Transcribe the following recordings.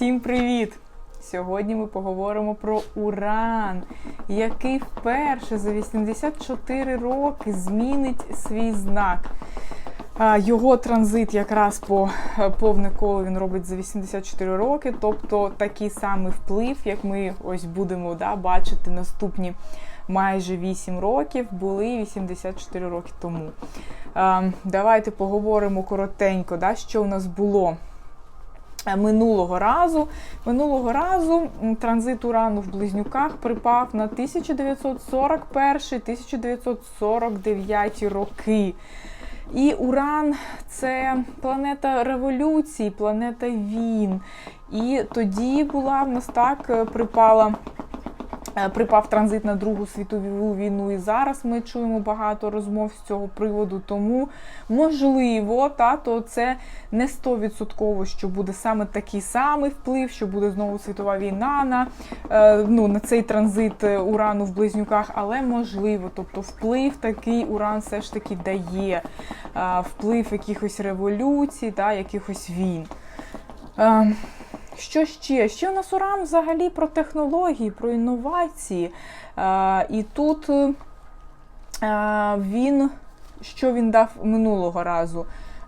Всім привіт! Сьогодні ми поговоримо про Уран, який вперше за 84 роки змінить свій знак. Його транзит якраз по е, повне коло він робить за 84 роки, тобто такий самий вплив, як ми ось будемо да, бачити наступні майже 8 років, були 84 роки тому. Давайте поговоримо коротенько, да, що у нас було. Е, Минулого разу минулого разу транзит урану в близнюках припав на 1941-1949 роки. І Уран це планета революції, планета війн. І тоді була в нас так е, припала. Е, Припав транзит на Другу світову війну, і зараз ми чуємо багато розмов з цього приводу. Тому можливо, та то це не 100%, що буде саме такий самий вплив, що буде знову світова війна на, е, ну, на цей транзит е, урану в близнюках, але можливо, тобто вплив такий уран все ж таки дає, вплив якихось революцій, та, якихось війн. Що ще? Ще нас уран взагалі про технології, про інновації. І тут е, він, що він дав минулого разу?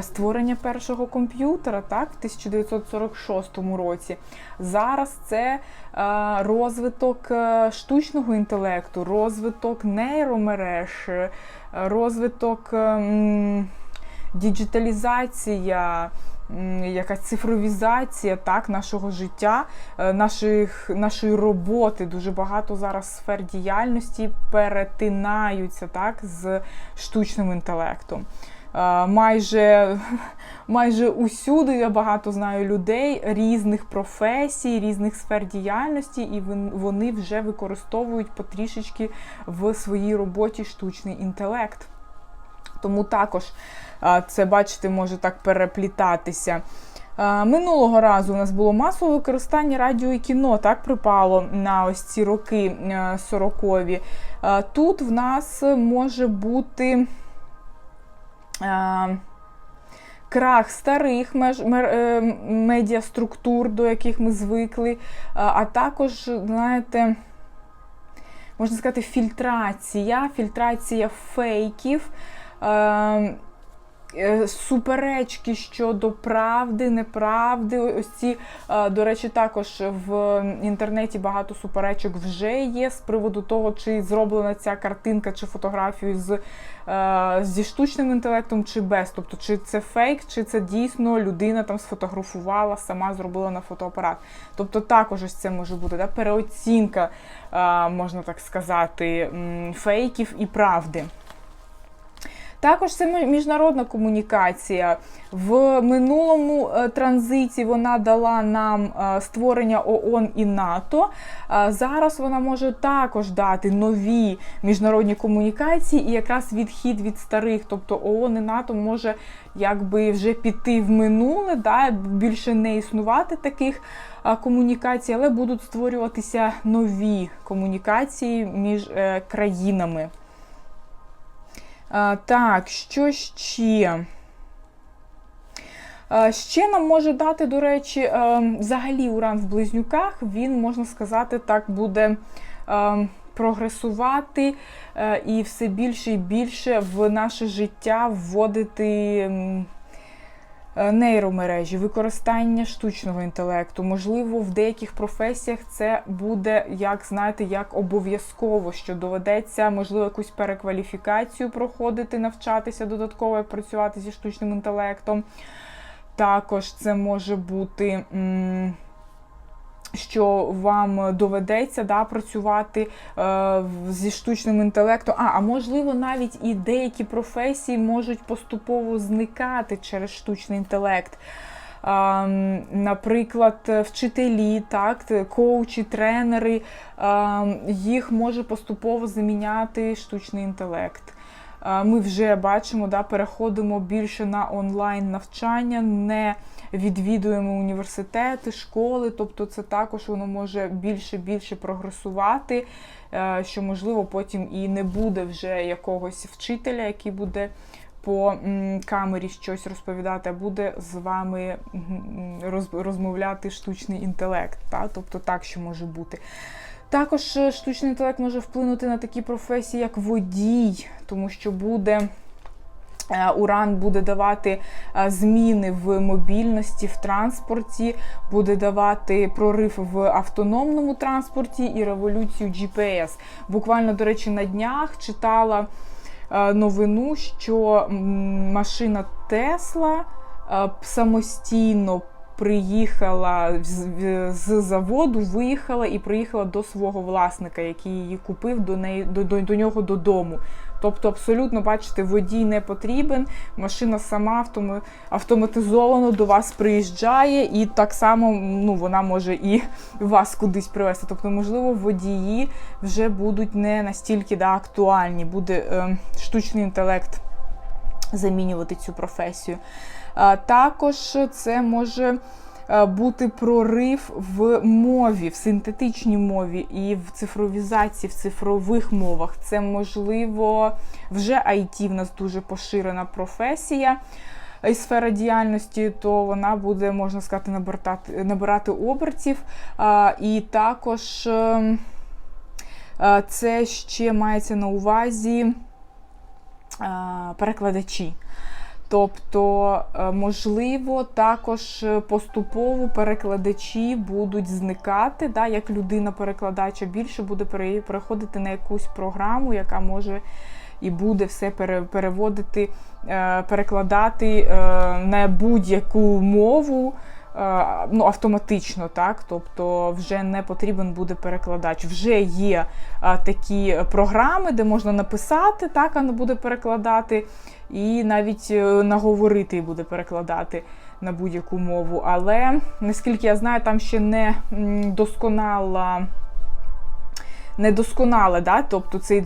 Створення першого комп'ютера так, в 1946 році. Зараз це розвиток е, штучного інтелекту, розвиток нейромереж, е, розвиток е, м, діджиталізація, якась цифровізація так, нашого життя, е, наших, нашої роботи. Дуже багато зараз сфер діяльності перетинаються так, з штучним інтелектом. Е, Майже, майже усюди я багато знаю людей різних професій, різних сфер діяльності, і вони вже використовують потрішечки в своїй роботі штучний інтелект. Тому також це, бачите, може так переплітатися. Минулого разу у нас було масове використання радіо і кіно, так припало на ось ці роки е, 40-ві. Тут в нас може бути крах старих меж, е, медіаструктур, до яких ми звикли, а також, знаєте, можна сказати, фільтрація, фільтрація фейків. Е, е, Суперечки щодо правди, неправди. Ось ці, е, до речі, також в інтернеті багато суперечок вже є з приводу того, чи зроблена ця картинка чи фотографію з, е, зі штучним інтелектом, чи без. Тобто, чи це фейк, чи це дійсно людина там сфотографувала, сама зробила на фотоапарат. Тобто, також ось це може бути да, переоцінка, можна так сказати, фейків і правди. Також це міжнародна комунікація. В минулому е, транзиті вона дала нам е, створення ООН і НАТО. Е, Зараз вона може також дати нові міжнародні комунікації і якраз відхід від старих, тобто ООН і НАТО може якби вже піти в минуле, да, більше не існувати таких комунікацій, але будуть створюватися нові комунікації між країнами. А, так, що ще? Ще нам може дати, до речі, взагалі уран в близнюках, він, можна сказати, так буде прогресувати і все більше і більше в наше життя вводити. Е, Нейромережі, використання штучного інтелекту. Можливо, в деяких професіях це буде, як знаєте, як обов'язково, що доведеться, можливо, якусь перекваліфікацію проходити, навчатися додатково і працювати зі штучним інтелектом. Також це може бути. м, що вам доведеться да, працювати е, зі штучним інтелектом. А, а можливо, навіть і деякі професії можуть поступово зникати через штучний інтелект. А, наприклад, вчителі, так, коучі, тренери, а, їх може поступово заміняти штучний інтелект. Ми вже бачимо, да, переходимо більше на онлайн навчання, не відвідуємо університети, школи, тобто це також воно може більше більше прогресувати, е, що можливо потім і не буде вже якогось вчителя, який буде по камері щось розповідати, а буде з вами розмовляти штучний інтелект. Та? Тобто так, що може бути. Також е, штучний інтелект може вплинути на такі професії, як водій, тому що буде. Уран буде давати зміни в мобільності, в транспорті, буде давати прорив в автономному транспорті і революцію GPS. Буквально, до речі, на днях читала новину, що машина Тесла самостійно приїхала з заводу, виїхала і приїхала до свого власника, який її купив до неї до, до, до нього додому. Тобто, абсолютно, бачите, водій не потрібен, машина сама автоматизовано до вас приїжджає, і так само ну, вона може і вас кудись привезти. Тобто, можливо, водії вже будуть не настільки да, актуальні, буде е, штучний інтелект замінювати цю професію. А, Також це може е, бути прорив в мові, в синтетичній мові і в цифровізації, в цифрових мовах. Це можливо вже IT в нас дуже поширена професія. І сфера діяльності, то вона буде, можна сказати, набирати, набирати обертів. А, і також ем, е, це ще мається на увазі е, перекладачі. Тобто, е, можливо, також е, поступово перекладачі будуть зникати, да, як людина-перекладача більше буде пере- переходити на якусь програму, яка може і буде все пере- переводити, е, перекладати на будь-яку мову. Е, Ну, автоматично, так, тобто вже не потрібен буде перекладач. Вже є а, такі програми, де можна написати, так, а не буде перекладати, і навіть е, наговорити буде перекладати на будь-яку мову. Але наскільки я знаю, там ще не досконала. Недосконале, да? тобто цей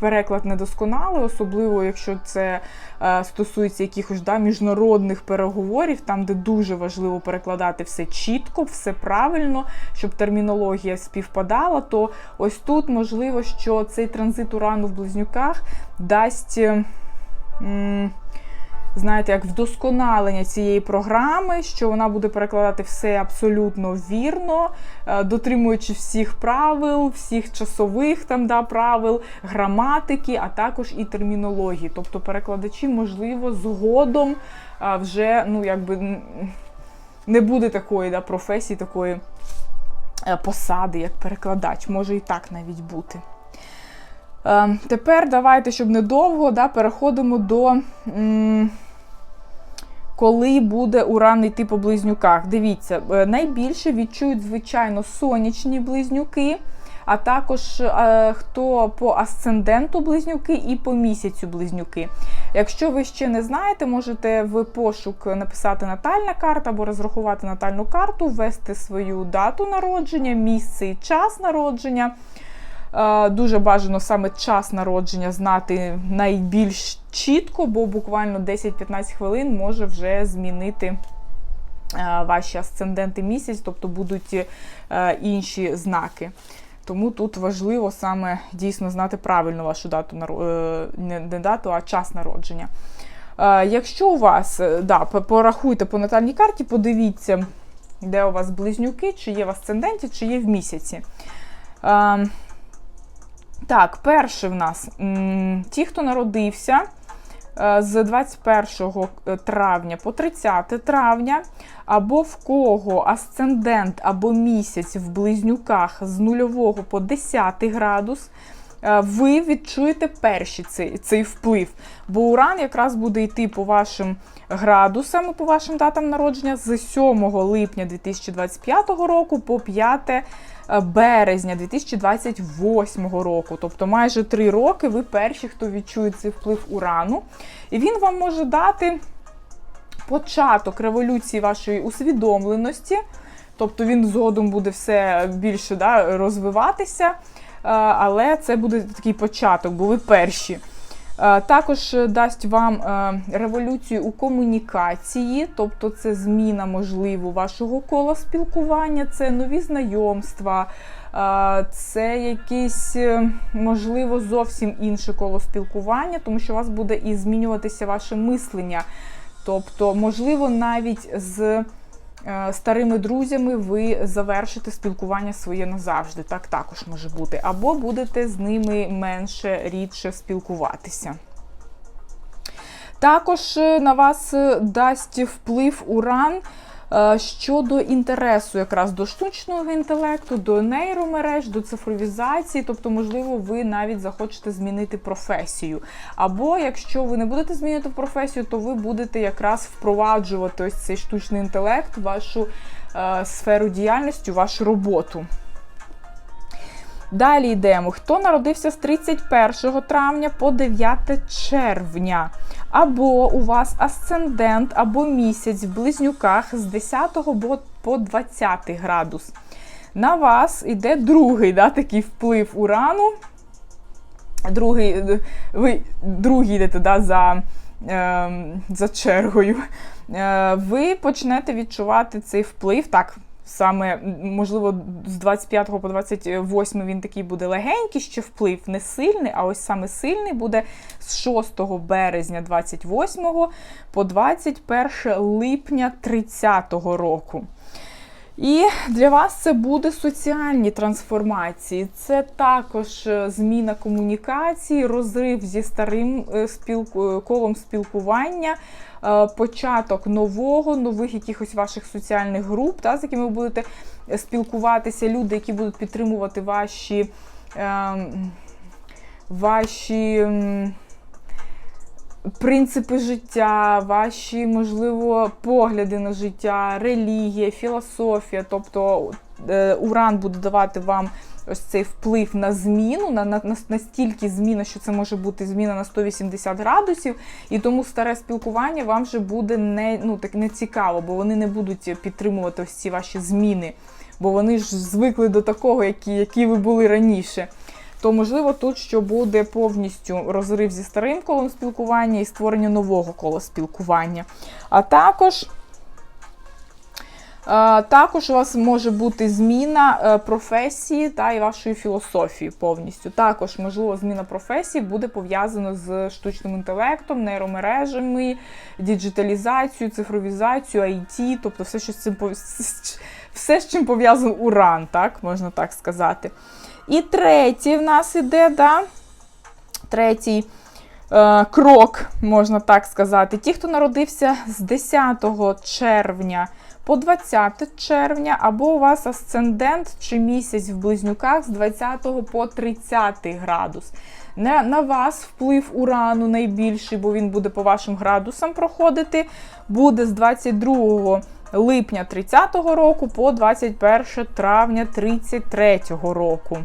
переклад недосконалий, особливо якщо це е, стосується якихось да, міжнародних переговорів, там, де дуже важливо перекладати все чітко, все правильно, щоб термінологія співпадала, то ось тут можливо, що цей транзит урану в близнюках дасть. м, знаєте, як вдосконалення цієї програми, що вона буде перекладати все абсолютно вірно, е, дотримуючи всіх правил, всіх часових там да, правил, граматики, а також і термінології. Тобто перекладачі, можливо, згодом е, вже ну, якби, не буде такої да, професії, такої е, посади, як перекладач. Може і так навіть бути. Е, Тепер давайте, щоб недовго, да, переходимо до м, коли буде уран йти по близнюках. Дивіться, е, найбільше відчують, звичайно, сонячні близнюки, а також е, хто по асценденту близнюки і по місяцю близнюки. Якщо ви ще не знаєте, можете в пошук написати натальна карта або розрахувати натальну карту, ввести свою дату народження, місце і час народження. Е, Дуже бажано саме час народження знати найбільш чітко, бо буквально 10-15 хвилин може вже змінити е, ваші асценденти місяць, тобто будуть е, інші знаки. Тому тут важливо саме дійсно знати правильно вашу дату не дату, а час народження. Якщо у вас, да, порахуйте по натальній карті, подивіться, де у вас близнюки, чи є в асценденті, чи є в місяці. Е, так, перший в нас ті, хто народився е, з 21 травня по 30 травня, або в кого асцендент або місяць в близнюках з 0 по 10 градус. е, Ви відчуєте перший цей, цей вплив. Бо уран якраз буде йти по вашим градусам, по вашим датам народження з 7 липня 2025 року по 5 е, березня 2028 року. Тобто майже 3 роки ви перші, хто відчує цей вплив урану. І він вам може дати початок революції вашої усвідомленості. Тобто він згодом буде все більше да, розвиватися, е, але це буде такий початок, бо ви перші. Е, Також е, дасть вам е, революцію у комунікації, тобто це зміна, можливо, вашого кола спілкування, це нові знайомства, це якесь, можливо, зовсім інше коло спілкування, тому що у вас буде і змінюватися ваше мислення. Тобто, можливо, навіть з старими друзями ви завершите спілкування своє назавжди. Так також може бути. Або будете з ними менше рідше спілкуватися. Також е, на вас е, дасть вплив уран е, щодо інтересу якраз до штучного інтелекту, до нейромереж, до цифровізації. Тобто, можливо, ви навіть захочете змінити професію. Або якщо ви не будете змінювати професію, то ви будете якраз впроваджувати ось цей штучний інтелект, вашу е, сферу діяльності, вашу роботу. Далі йдемо. Хто народився з 31 травня по 9 червня? Або у вас асцендент, або місяць в близнюках з 10 по 20 градус. На вас йде другий да, такий вплив урану. Другий, ви другий йдете да, за, е, за чергою. Е, ви почнете відчувати цей вплив. Так, саме, можливо, з 25 по 28 він такий буде легенький, ще вплив не сильний, а ось саме сильний буде з 6 березня 28 по 21 липня 30 року. І для вас це буде соціальні трансформації. Це також е, зміна комунікації, розрив зі старим е, спілку- е, колом спілкування, початок нового, нових якихось ваших соціальних груп, та, з якими ви будете спілкуватися, люди, які будуть підтримувати ваші, ем, ваші принципи життя, ваші, можливо, погляди на життя, релігія, філософія. Тобто е, Уран буде давати вам ось цей вплив на зміну, на, на, на настільки зміна, що це може бути зміна на 180 градусів, і тому старе спілкування вам вже буде не, ну, так, не цікаво, бо вони не будуть підтримувати ось ці ваші зміни, бо вони ж звикли до такого, які, які ви були раніше то можливо тут що буде повністю розрив зі старим колом спілкування і створення нового кола спілкування. А також. Також у вас може бути зміна е, професії та і вашої філософії повністю. Також, можливо, зміна професії буде пов'язана з штучним інтелектом, нейромережами, діджиталізацією, цифровізацією, IT, тобто все, що з цим все, з чим пов'язаний уран, так можна так сказати. І третій в нас іде, да? третій е, крок, можна так сказати. Ті, хто народився з 10 червня по 20 червня, або у вас асцендент чи місяць в близнюках з 20 по 30 градус. На, на вас вплив урану найбільший, бо він буде по вашим градусам проходити, буде з 22 липня 30-го року по 21 травня 33-го року.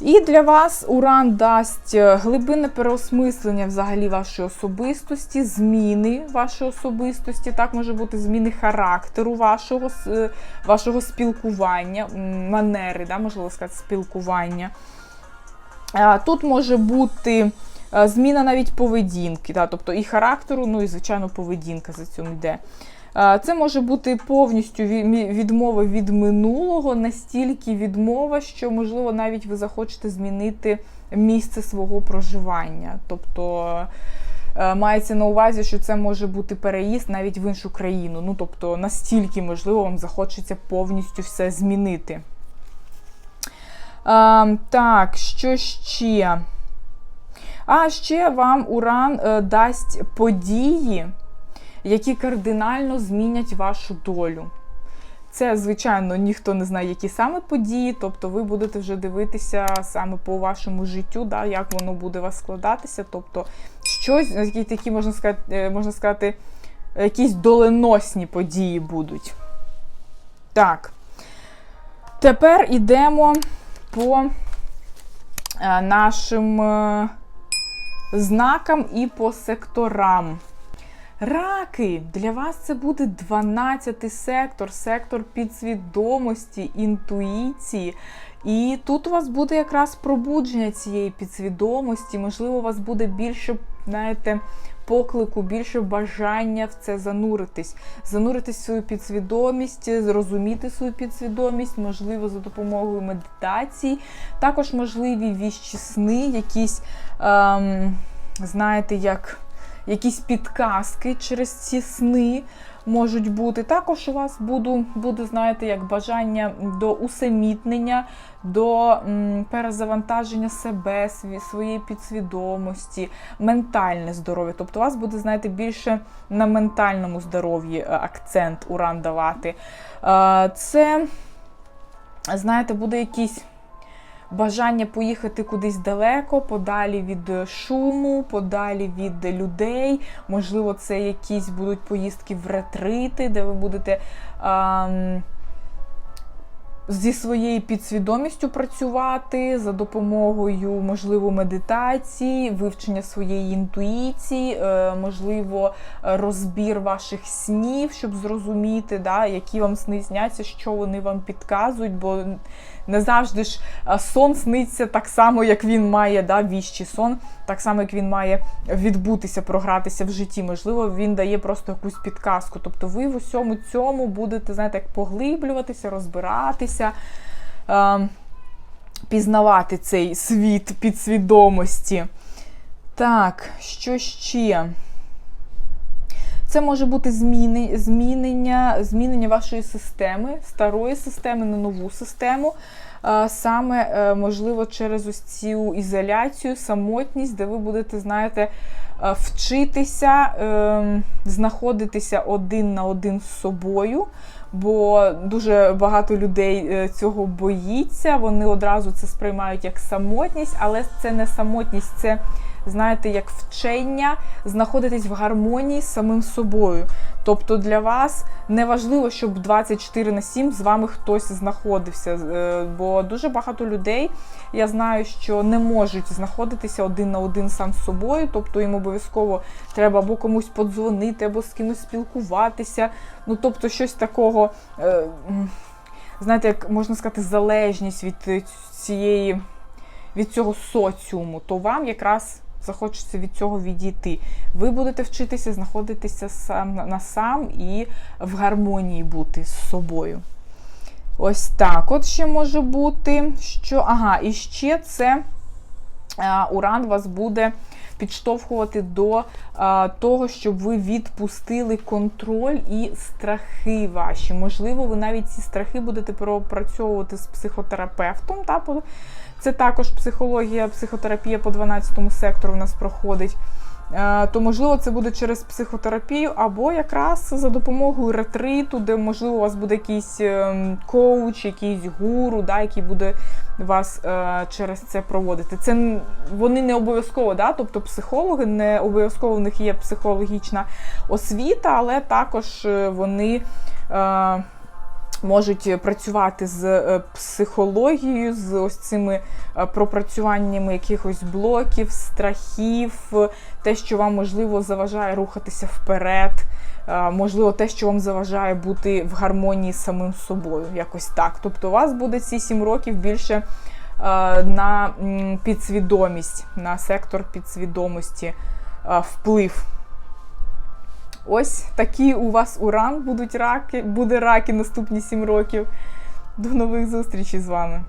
І для вас уран дасть е, глибинне переосмислення взагалі вашої особистості, зміни вашої особистості. Так може бути зміни характеру вашого, е, вашого спілкування, манери, да, можливо сказати, спілкування. Тут може бути е, зміна навіть поведінки, да, тобто і характеру, ну і, звичайно, поведінка за цим йде. Це може бути повністю ві- відмова від минулого, настільки відмова, що, можливо, навіть ви захочете змінити місце свого проживання. Тобто е, мається на увазі, що це може бути переїзд навіть в іншу країну. Ну, тобто, настільки, можливо, вам захочеться повністю все змінити. Так, що ще? А ще вам Уран е, дасть події, які кардинально змінять вашу долю. Це, звичайно, ніхто не знає, які саме події, тобто ви будете вже дивитися саме по вашому життю, да, як воно буде у вас складатися. Тобто, щось, які такі, можна сказати, е, можна сказати, якісь доленосні події будуть. Так. Тепер йдемо по е, нашим е, знакам і по секторам. Раки, для вас це буде 12 сектор, сектор підсвідомості, інтуїції. І тут у вас буде якраз пробудження цієї підсвідомості, можливо, у вас буде більше, знаєте, поклику, більше бажання в це зануритись, зануритись в свою підсвідомість, зрозуміти свою підсвідомість, можливо, за допомогою медитації. Також можливі віщі сни, якісь, ем, знаєте, як якісь підказки через ці сни можуть бути. Також у вас буду, буде, знаєте, як бажання до усамітнення, до м, перезавантаження себе, своєї підсвідомості, ментальне здоров'я. Тобто у вас буде, знаєте, більше на ментальному здоров'ї е, акцент уран давати. Е, Це, знаєте, буде якийсь бажання поїхати кудись далеко, подалі від шуму, подалі від людей. Можливо, це якісь будуть поїздки в ретрити, де ви будете. ам, Зі своєю підсвідомістю працювати за допомогою, можливо, медитації, вивчення своєї інтуїції, е, можливо, розбір ваших снів, щоб зрозуміти, да, які вам сни сняться, що вони вам підказують, бо не завжди ж сон сниться так само, як він має, да, віщий сон, так само, як він має відбутися, програтися в житті. Можливо, він дає просто якусь підказку. Тобто ви в усьому цьому будете, знаєте, як поглиблюватися, розбиратися. е, Пізнавати цей світ підсвідомості. Так, що ще? Це може бути зміни, змінення, змінення вашої системи, старої системи на нову систему. Саме, е, можливо, через ось цю ізоляцію, самотність, де ви будете, знаєте, е, вчитися, е, знаходитися один на один з собою. Бо дуже багато людей цього боїться, вони одразу це сприймають як самотність, але це не самотність, це знаєте, як вчення знаходитись в гармонії з самим собою. Тобто для вас не важливо, щоб 24 на 7 з вами хтось знаходився. е, Бо дуже багато людей, я знаю, що не можуть знаходитися один на один сам з собою. Тобто їм обов'язково треба або комусь подзвонити, або з кимось спілкуватися. Ну, тобто, щось такого, е, знаєте, як можна сказати, залежність від цієї, від цього соціуму, то вам якраз захочеться від цього відійти. Ви будете вчитися знаходитися сам на- сам і в гармонії бути з собою. Ось так. От ще може бути, що. Ага, і ще це уран вас буде підштовхувати до а, того, щоб ви відпустили контроль і страхи ваші. Можливо, ви навіть ці страхи будете пропрацьовувати з психотерапевтом. Та, це також психологія, психотерапія по 12 сектору у нас проходить. Е, То, можливо, це буде через психотерапію, або якраз за допомогою ретриту, де, можливо, у вас буде якийсь ем, коуч, якийсь гуру, да, який буде вас е, через це проводити. Це вони не обов'язково, да, тобто психологи, не обов'язково в них є психологічна освіта, але також е, вони. Е, Можуть працювати з е, психологією, з ось цими е, пропрацюваннями якихось блоків, страхів, е, те, що вам можливо заважає рухатися вперед, е, можливо, те, що вам заважає бути в гармонії з самим собою, якось так. Тобто, у вас буде ці сім років більше е, на підсвідомість, на сектор підсвідомості е, вплив. Ось такі у вас уран будуть раки, буде раки наступні сім років. До нових зустрічей з вами.